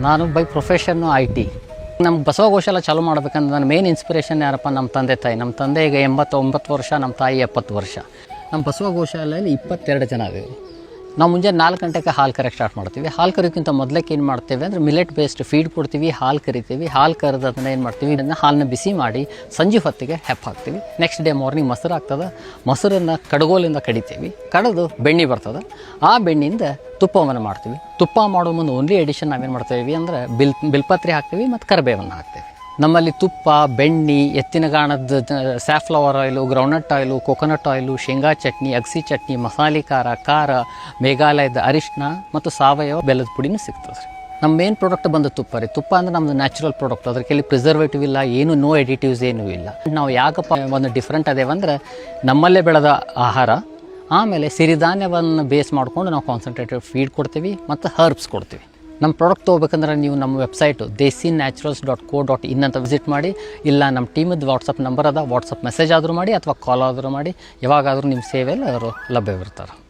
ನಾನು by profession I T. ನಮ್ಮ ಬಸವ ಗೋಶಾಲ ಚಾಲೂ ಮಾಡ್ಬೇಕಂದ್ರೆ ನನ್ನ ಮೇನ್ ಇನ್ಸ್ಪಿರೇಷನ್ ಯಾರಪ್ಪ? ನಮ್ಮ ತಂದೆ ತಾಯಿ. ನಮ್ಮ ತಂದೆ ಈಗ ಎಂಬತ್ತೊಂಬತ್ತು ವರ್ಷ, ನಮ್ಮ ತಾಯಿ ಎಪ್ಪತ್ತು ವರ್ಷ. ನಮ್ಮ ಬಸವ ಗೋಶಾಲೆಯಲ್ಲಿ ಇಪ್ಪತ್ತೆರಡು ಜನ ಇದ್ದೀವಿ. ನಾವು ಮುಂಜಾನೆ ನಾಲ್ಕು ಗಂಟೆಗೆ ಹಾಲು ಕರೆಕ್ಟ್ ಸ್ಟಾರ್ಟ್ ಮಾಡ್ತೀವಿ. ಹಾಲು ಕರಿಯೋಕ್ಕಿಂತ ಮೊದಲಕ್ಕೆ ಏನು ಮಾಡ್ತೇವೆ ಅಂದರೆ ಮಿಲೆಟ್ ಬೇಸ್ಡ್ ಫೀಡ್ ಕೊಡ್ತೀವಿ, ಹಾಲು ಕರಿತೀವಿ, ಹಾಲು ಕರೆದ ಅದನ್ನ ಏನು ಮಾಡ್ತೀವಿ, ಇದನ್ನು ಹಾಲನ್ನ ಬಿಸಿ ಮಾಡಿ ಸಂಜೆ ಹೊತ್ತಿಗೆ ಹೆಪ್ಪ ಹಾಕ್ತೀವಿ. ನೆಕ್ಸ್ಟ್ ಡೇ ಮಾರ್ನಿಂಗ್ ಮೊಸರು ಆಗ್ತದೆ, ಮೊಸರನ್ನು ಕಡಗೋಲಿಂದ ಕಡಿತೀವಿ. ಕಡಿದು ಬೆಣ್ಣೆ ಬರ್ತದೆ, ಆ ಬೆಣ್ಣಿಂದ ತುಪ್ಪವನ್ನು ಮಾಡ್ತೀವಿ. ತುಪ್ಪ ಮಾಡೋ ಮುಂದೆ ಓನ್ಲಿ ಎಡಿಷನ್ ನಾವೇನು ಮಾಡ್ತೀವಿ ಅಂದರೆ ಬಿಲ್, ಬಿಲ್ಪತ್ರೆ ಹಾಕ್ತೀವಿ ಮತ್ತು ಕರಿಬೇವನ್ನು ಹಾಕ್ತೀವಿ. ನಮ್ಮಲ್ಲಿ ತುಪ್ಪ, ಬೆಣ್ಣೆ ಎತ್ತಿನಗಾಣದ safflower oil, groundnut oil, coconut oil, ಶೇಂಗಾ ಚಟ್ನಿ, ಅಗಸಿ ಚಟ್ನಿ, ಮಸಾಲೆ ಖಾರ ಖಾರ, ಮೇಘಾಲಯದ ಅರಿಶಿನ ಮತ್ತು ಸಾವಯವ ಬೆಲ್ಲದ ಪುಡಿನೂ ಸಿಗ್ತದೆ ರೀ ನಮ್ಮ ಮೇನ್ ಪ್ರಾಡಕ್ಟ್ ಬಂದು ತುಪ್ಪ ರೀ. ತುಪ್ಪ ಅಂದ್ರೆ ನಮ್ಮದು ನ್ಯಾಚುರಲ್ ಪ್ರಾಡಕ್ಟ್ ಅದಕ್ಕೆಲ್ಲಿ ಪ್ರಿಸರ್ವೇಟಿವ್ ಇಲ್ಲ, ಏನು ನೋ ಎಡಿಟಿವ್ಸ್ ಏನೂ ಇಲ್ಲ. ನಾವು ಯಾಕಪ್ಪ ಒಂದು ಡಿಫ್ರೆಂಟ್ ಅದೇವಂದ್ರೆ ನಮ್ಮಲ್ಲೇ ಬೆಳೆದ ಆಹಾರ, ಆಮೇಲೆ ಸಿರಿಧಾನ್ಯವನ್ನು ಬೇಸ್ ಮಾಡ್ಕೊಂಡು ನಾವು ಕಾನ್ಸಂಟ್ರೇಟೆಡ್ ಫೀಡ್ ಕೊಡ್ತೀವಿ ಮತ್ತು ಹರ್ಬ್ಸ್ ಕೊಡ್ತೀವಿ. ನಮ್ಮ ಪ್ರಾಡಕ್ಟ್ ತೊಗೋಬೇಕಂದ್ರೆ ನೀವು ನಮ್ಮ website Desi Naturals dot co dot in ಅಂತ ವಿಸಿಟ್ ಮಾಡಿ, ಇಲ್ಲ ನಮ್ಮ ಟೀಮದ್ದು ವಾಟ್ಸಪ್ ನಂಬರ್ ಅದ, ವಾಟ್ಸಪ್ ಮೆಸೇಜ್ ಆದರೂ ಮಾಡಿ ಅಥವಾ ಕಾಲ್ ಆದರೂ ಮಾಡಿ, ಯಾವಾಗಾದರೂ ನಿಮ್ಮ ಸೇವೆಯಲ್ಲಿ ಅವರು ಲಭ್ಯವಿರ್ತಾರೆ.